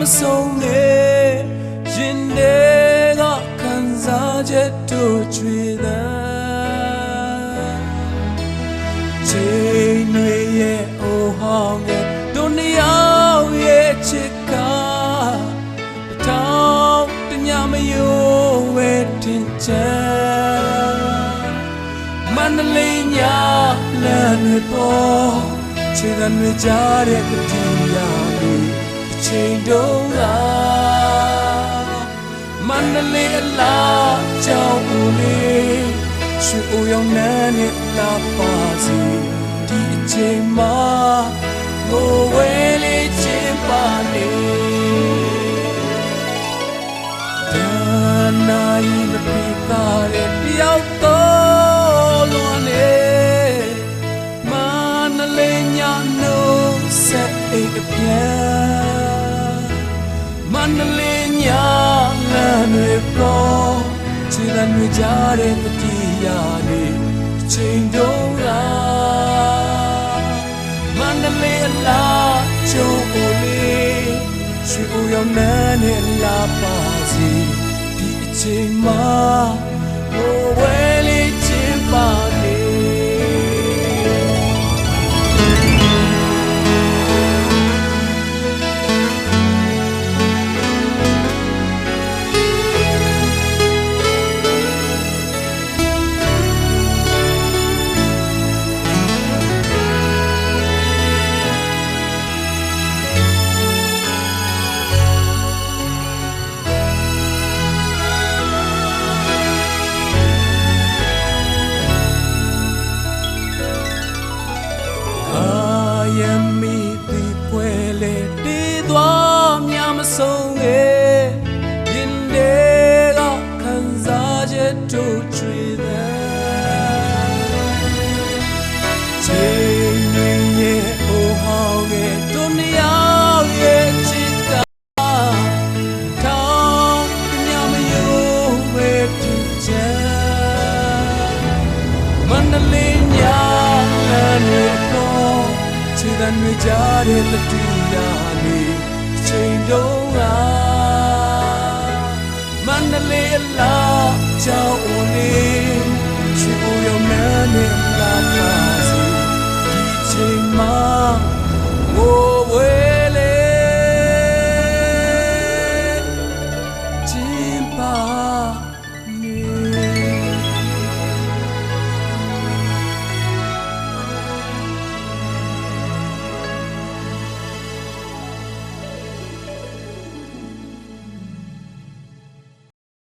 မဆုံးနဲ့ရင်တွေကခံစားချက်တို့ချွေသာချိန်တွေရဲ့အိုဟောင်းရဲ့တို့နှစ်ယောက်ရဲ့ချစ်ကတောင်းတညမယိုးဝဲတင်ချမ်းမန္တလေးညလမ်းတွေပေါ် ခြေခံတွေကြားတဲ့ပတိယာလေးအချိန်တုံးလားမန္တလေးအလားကြောက်ဦးလေးရွှေအိုရောင်နန်းနဲ့လာပါစီဒီအချိန်မှာငိုဝဲလေးချင်းပါနေဒါနာယီမပြေတာတဲ့တယောက်တော့ ညာနိုးဆက်အိတ်အပြန်မနလေးညာလမ်းတွေပေါ်ခြေလမ်းတွေကြားတဲ့ပတိယာနေအချိန်တုံးလားမန္တလေးအလားကျုံအိုလေးရွှေအိုရောင်နန်းနဲ့လာပါစီဒီအချိန်မှာ ဆုံးငယ်ရင်တွေကခံစားချက်တို့ချွေတဲ့ချိန်တွေရဲ့အိုဟောင်းရဲ့တို့နှစ်ယောက်ရဲ့ချစ်ကထောင်းညမယိုးဝဲတင်ချမ်းမန္တလေးညလမ်းတွေပေါ်ခြေတံတွေကြားတဲ့တတိယလေး ချိန်တုံးလားမန္တလေးအလား